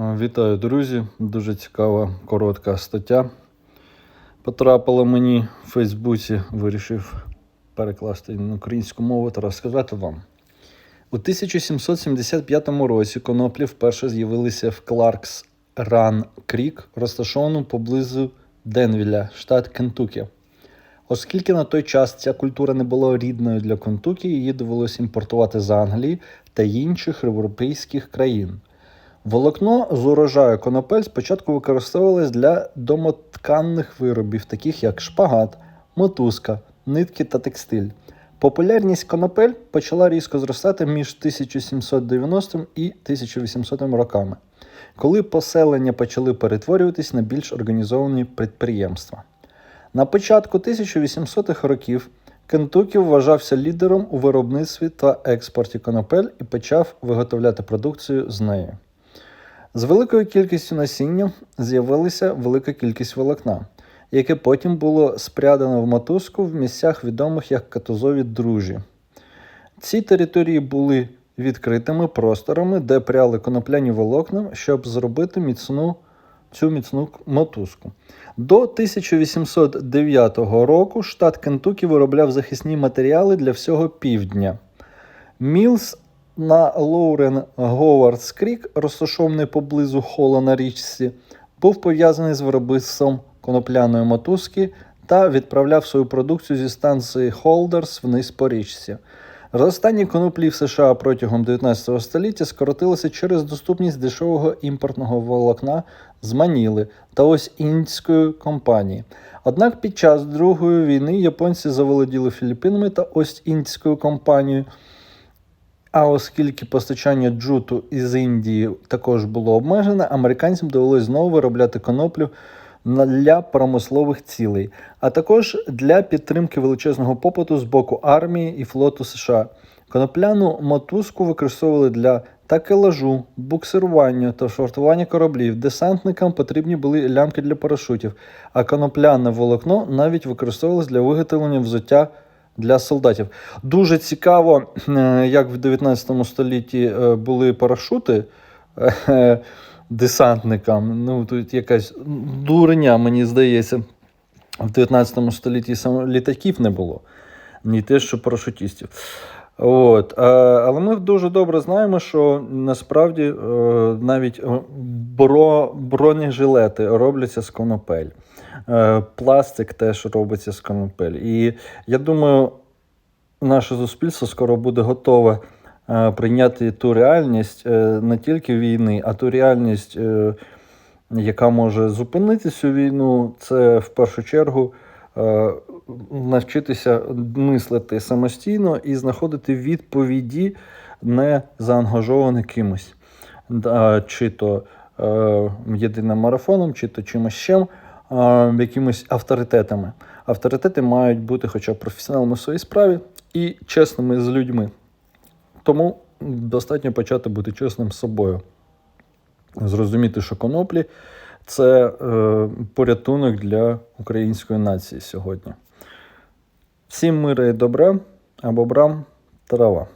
Вітаю, друзі! Дуже цікава коротка стаття. Потрапила мені в Фейсбуці, вирішив перекласти на українську мову та розказати вам. У 1775 році коноплі вперше з'явилися в Кларкс Ран Крік, розташованому поблизу Денвіля, штат Кентукі. Оскільки на той час ця культура не була рідною для Кентукі, її довелося імпортувати з Англії та інших європейських країн. Волокно з урожаю конопель спочатку використовувалось для домотканних виробів, таких як шпагат, мотузка, нитки та текстиль. Популярність конопель почала різко зростати між 1790 і 1800 роками, коли поселення почали перетворюватись на більш організовані підприємства. На початку 1800-х років Кентукі вважався лідером у виробництві та експорті конопель і почав виготовляти продукцію з нею. З великою кількістю насіння з'явилася велика кількість волокна, яке потім було спрядано в мотузку в місцях відомих як катузові дружі. Ці території були відкритими просторами, де пряли конопляні волокна, щоб зробити міцну цю міцну мотузку. До 1809 року штат Кентукі виробляв захисні матеріали для всього півдня. Мілс на Лоурен Говардс Крік, розташований поблизу Хола на річці, був пов'язаний з виробництвом конопляної мотузки та відправляв свою продукцію зі станції Холдерс вниз по річці. Зростання коноплі в США протягом 19 століття скоротилося через доступність дешевого імпортного волокна з Маніли та Ось-Індської компанії. Однак під час Другої війни японці заволоділи Філіппінами та Ось-Індською компанією. А оскільки постачання джуту із Індії також було обмежене, американцям довелося знову виробляти коноплю для промислових цілей, а також для підтримки величезного попиту з боку армії і флоту США. Конопляну мотузку використовували для такелажу, буксирування та швартування кораблів. Десантникам потрібні були лямки для парашутів, а конопляне волокно навіть використовувалось для виготовлення взуття для солдатів. Дуже цікаво, е, як в 19 столітті е, були парашути е, десантникам. Ну, тут якась дурня, мені здається, в 19 столітті літаків не було, ні те, що парашутістів. От, Але ми дуже добре знаємо, що насправді навіть бро, бронежилети робляться з конопель. Пластик теж робиться з конопель. І я думаю, наше суспільство скоро буде готове прийняти ту реальність не тільки війни, а ту реальність, яка може зупинити цю війну, це в першу чергу навчитися мислити самостійно і знаходити відповіді, не заангажовані кимось, чи то єдиним марафоном, чи то чимось ще якимись авторитетами. Авторитети мають бути хоча б професіоналами в своїй справі і чесними з людьми. Тому достатньо почати бути чесним з собою. Зрозуміти, що коноплі це е, порятунок для української нації сьогодні. Всім мира і добра, а бобрам трава.